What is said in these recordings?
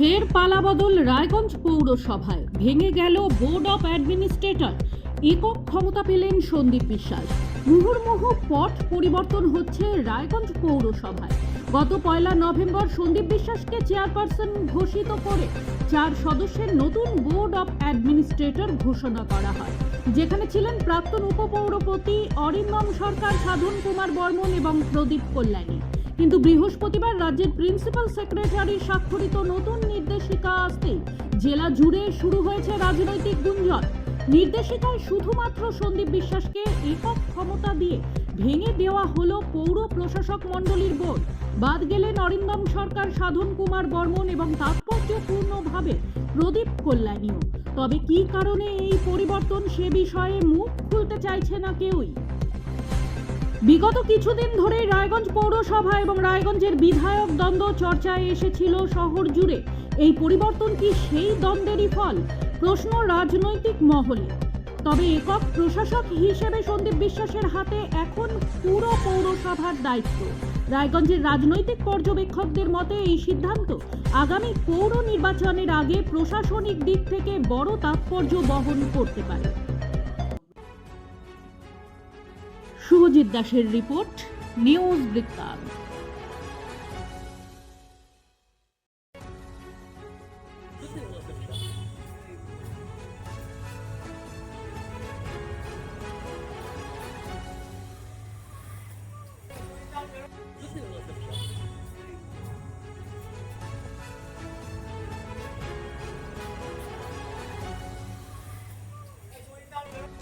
ফের পালাবদল রায়গঞ্জ পৌরসভায়। ভেঙে গেল বোর্ড অফ অ্যাডমিনিস্ট্রেটর। একক ক্ষমতা পেলেন সন্দীপ বিশ্বাস। মুহুর্মুহু পট পরিবর্তন হচ্ছে রায়গঞ্জ পৌরসভায়। গত পয়লা নভেম্বর সন্দীপ বিশ্বাসকে চেয়ারপারসন ঘোষিত করে চার সদস্যের নতুন বোর্ড অফ অ্যাডমিনিস্ট্রেটর ঘোষণা করা হয়। যেখানে ছিলেন প্রাক্তন উপপৌরপতি অরিন্দম সরকার, সাধন কুমার বর্মন এবং প্রদীপ কল্যাণী। কিন্তু বৃহস্পতিবার রাজ্যের প্রিন্সিপাল সেক্রেটারির স্বাক্ষরিত নতুন নির্দেশিকা আসতেই জেলা জুড়ে শুরু হয়েছে রাজনৈতিক গুঞ্জন। নির্দেশিকায় শুধুমাত্র সন্দীপ বিশ্বাসকে একক ক্ষমতা দিয়ে ভেঙে দেওয়া হলো পৌর প্রশাসক মণ্ডলীর বোর্ড। বাদ গেলেন অরিন্দম সরকার, সাধন কুমার বর্মন এবং তাৎপর্যপূর্ণভাবে প্রদীপ কল্যাণীও। তবে কী কারণে এই পরিবর্তন সে বিষয়ে মুখ খুলতে চাইছে না কেউই? বিগত কিছুদিন ধরেই রায়গঞ্জ পৌরসভা এবং রায়গঞ্জের বিধায়ক দ্বন্দ্ব চর্চায় এসেছিল শহর জুড়ে। এই পরিবর্তন কি সেই দ্বন্দ্বেরই ফল? প্রশ্ন রাজনৈতিক মহলে। তবে একক প্রশাসক হিসেবে সন্দীপ বিশ্বাসের হাতে এখন পুরো পৌরসভার দায়িত্ব। রায়গঞ্জের রাজনৈতিক পর্যবেক্ষকদের মতে, এই সিদ্ধান্ত আগামী পৌর নির্বাচনের আগে প্রশাসনিক দিক থেকে বড় তাৎপর্য বহন করতে পারে। শুভজিৎ দাসের রিপোর্ট নিউজ বৃত্তান্ত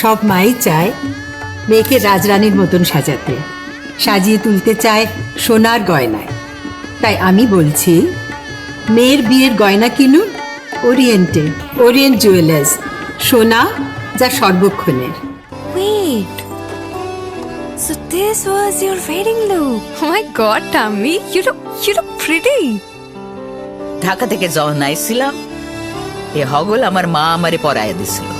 সব মাই চায় মেয়েকে রাজরানীর মতন সাজাতে সাজিয়ে তুলতে চায় সোনার গয়নায় তাই আমি বলছি মেয়ের বিয়ের গয়না কিনুন ওরিয়েন্টে ওরিয়েন্ট জুয়েলার্স সোনা যা সর্বক্ষণের Wait. So this was your wedding look. Oh my god, Tammy, you look you look pretty. Dhaka থেকে যখন আইছিলাম এ হগল আমার মা আমারে পরায় দিছিল